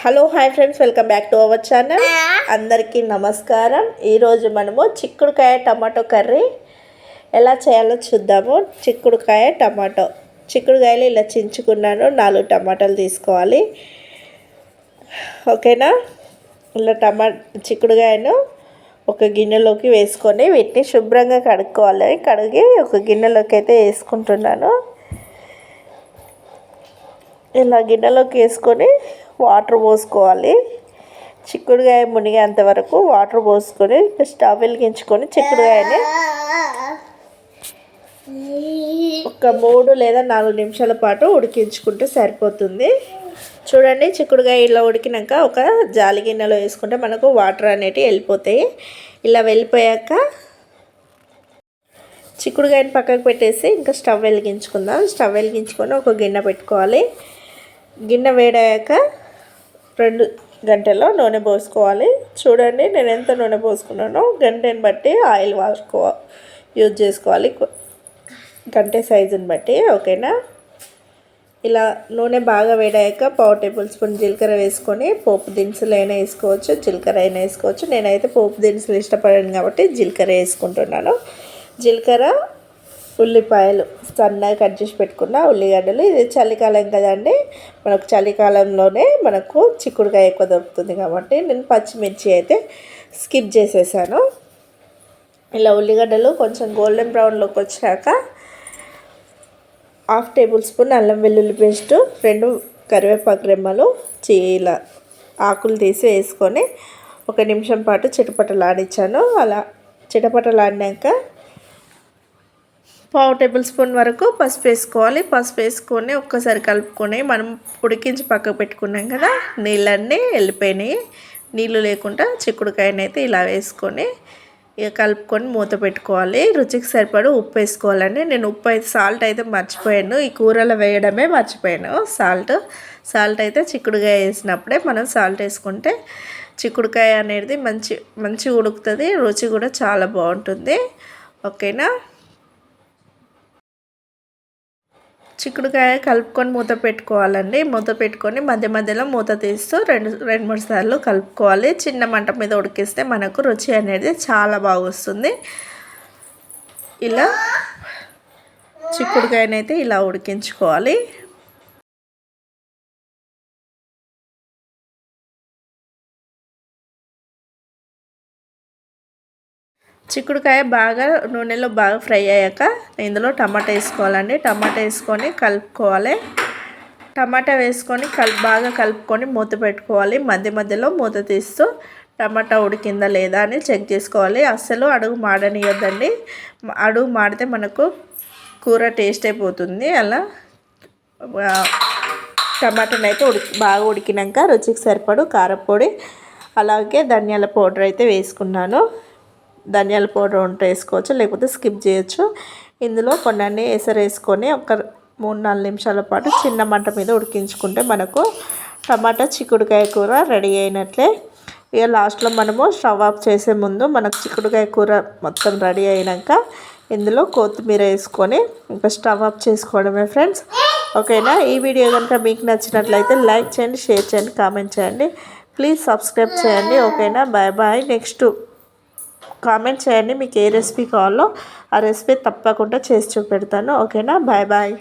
Hello hi friends welcome back to our channel. అందరికీ నమస్కారం. ఈరోజు మనము చిక్కుడుకాయ టమాటో కర్రీ ఎలా చేయాలో చూద్దాము. చిక్కుడుకాయ టమాటో. చిక్కుడుకాయలు ఇలా చించుకున్నాను. నాలుగు టమాటాలు తీసుకోవాలి. ఓకేనా? ఇలా టమా చిక్కుడుకాయను ఒక గిన్నెలోకి వేసుకొని వీటిని శుభ్రంగా కడుక్కోవాలి. కడిగి ఒక గిన్నెలోకి అయితే వేసుకుంటున్నాను. ఇలా గిన్నెలోకి వేసుకొని వాటర్ పోసుకోవాలి. చిక్కుడుకాయ మునిగేంత వరకు వాటర్ పోసుకొని స్టవ్ వెలిగించుకొని చిక్కుడుకాయని ఒక మూడు లేదా నాలుగు నిమిషాల పాటు ఉడికించుకుంటే సరిపోతుంది. చూడండి చిక్కుడుకాయ ఇలా ఉడికినాక ఒక జాలి గిన్నెలో వేసుకుంటే మనకు వాటర్ అనేటివి వెళ్ళిపోతాయి. ఇలా వెళ్ళిపోయాక చిక్కుడుకాయని పక్కకు పెట్టేసి ఇంకా స్టవ్ వెలిగించుకుందాం. స్టవ్ వెలిగించుకొని ఒక గిన్నె పెట్టుకోవాలి. గిన్నె వేడాక రెండు గంటలో నూనె పోసుకోవాలి. చూడండి నేను ఎంత నూనె పోసుకున్నానో. గంటని బట్టి ఆయిల్ వాడుకో యూజ్ చేసుకోవాలి. గంటె సైజుని బట్టి ఓకేనా? ఇలా నూనె బాగా వేడాక పావు టేబుల్ స్పూన్ జీలకర్ర వేసుకొని పోపు దినుసులు అయినా వేసుకోవచ్చు జీలకర్ర అయినా వేసుకోవచ్చు. నేనైతే పోపు దినుసులు ఇష్టపడాను కాబట్టి జీలకర్ర వేసుకుంటున్నాను. జీలకర్ర ఉల్లిపాయలు సన్నగా కట్ చేసి పెట్టుకున్న ఉల్లిగడ్డలు. ఇది చలికాలం కదండి. మనకు చలికాలంలోనే మనకు చిక్కుడుకాయ ఎక్కువ దొరుకుతుంది కాబట్టి నేను పచ్చిమిర్చి అయితే స్కిప్ చేసేసాను. ఇలా ఉల్లిగడ్డలు కొంచెం గోల్డెన్ బ్రౌన్లోకి వచ్చాక హాఫ్ టేబుల్ స్పూన్ అల్లం వెల్లుల్లి పేస్ట్ రెండు కరివేపాకు రెమ్మలు చీల ఆకులు తీసి వేసుకొని ఒక నిమిషం పాటు చిటపటలాడించాను. అలా చిటపటలాడినాక పావు టేబుల్ స్పూన్ వరకు పసుపు వేసుకోవాలి. పసుపు వేసుకొని ఒక్కసారి కలుపుకొని మనం ఉడికించి పక్కకు పెట్టుకున్నాం కదా నీళ్ళన్నీ వెళ్ళిపోయినాయి. నీళ్ళు లేకుండా చిక్కుడుకాయనైతే ఇలా వేసుకొని ఇక కలుపుకొని మూత పెట్టుకోవాలి. రుచికి సరిపడు ఉప్పు వేసుకోవాలండి. నేను ఉప్పు అయితే సాల్ట్ అయితే మర్చిపోయాను. ఈ కూరలో వేయడమే మర్చిపోయాను. సాల్ట్ సాల్ట్ అయితే చిక్కుడుకాయ వేసినప్పుడే మనం సాల్ట్ వేసుకుంటే చిక్కుడుకాయ అనేది మంచి మంచి ఉడుకుతుంది. రుచి కూడా చాలా బాగుంటుంది. ఓకేనా? చిక్కుడుకాయ కలుపుకొని మూత పెట్టుకోవాలండి. మూత పెట్టుకొని మధ్య మధ్యలో మూత తీస్తూ రెండు రెండు మూడు సార్లు కలుపుకోవాలి. చిన్న మంట మీద ఉడికిస్తే మనకు రుచి అనేది చాలా బాగా వస్తుంది ఇలా చిక్కుడుకాయనైతే ఇలా ఉడికించుకోవాలి. చిక్కుడుకాయ బాగా నూనెలో బాగా ఫ్రై అయ్యాక ఇందులో టమాటా వేసుకోవాలండి. టమాటా వేసుకొని కలుపుకోవాలి. టమాటా వేసుకొని కల్ బాగా కలుపుకొని మూత పెట్టుకోవాలి. మధ్య మధ్యలో మూత తీస్తూ టమాటా ఉడికిందా లేదా అని చెక్ చేసుకోవాలి. అస్సలు అడుగు మాడనియొద్దండి. అడుగు మాడితే మనకు కూర టేస్ట్ అయిపోతుంది. అలా టమాటాని అయితే ఉడికి బాగా ఉడికినాక రుచికి సరిపడు కారపొడి అలాగే ధనియాల పౌడర్ అయితే వేసుకున్నాను. ధనియాల పౌడర్ ఉంటే వేసుకోవచ్చు లేకపోతే స్కిప్ చేయొచ్చు. ఇందులో కొన్ని ఎసరు వేసుకొని ఒక మూడు నాలుగు నిమిషాల పాటు చిన్న మంట మీద ఉడికించుకుంటే మనకు టమాటా చిక్కుడుకాయ కూర రెడీ అయినట్లే. ఇక లాస్ట్లో మనము స్టవ్ ఆఫ్ చేసే ముందు మనకు చిక్కుడుకాయ కూర మొత్తం రెడీ అయినాక ఇందులో కొత్తిమీర వేసుకొని ఇంకా స్టవ్ ఆఫ్ చేసుకోవడమే ఫ్రెండ్స్. ఓకేనా? ఈ వీడియో కనుక మీకు నచ్చినట్లయితే లైక్ చేయండి షేర్ చేయండి కామెంట్ చేయండి. ప్లీజ్ సబ్స్క్రైబ్ చేయండి. ఓకేనా? Bye bye. నెక్స్ట్ కామెంట్ చేయండి. మీకు ఏ రెసిపీ కావాలో ఆ రెసిపీ తప్పకుండా చేసి చూపెడతాను. ఓకేనా? Bye bye.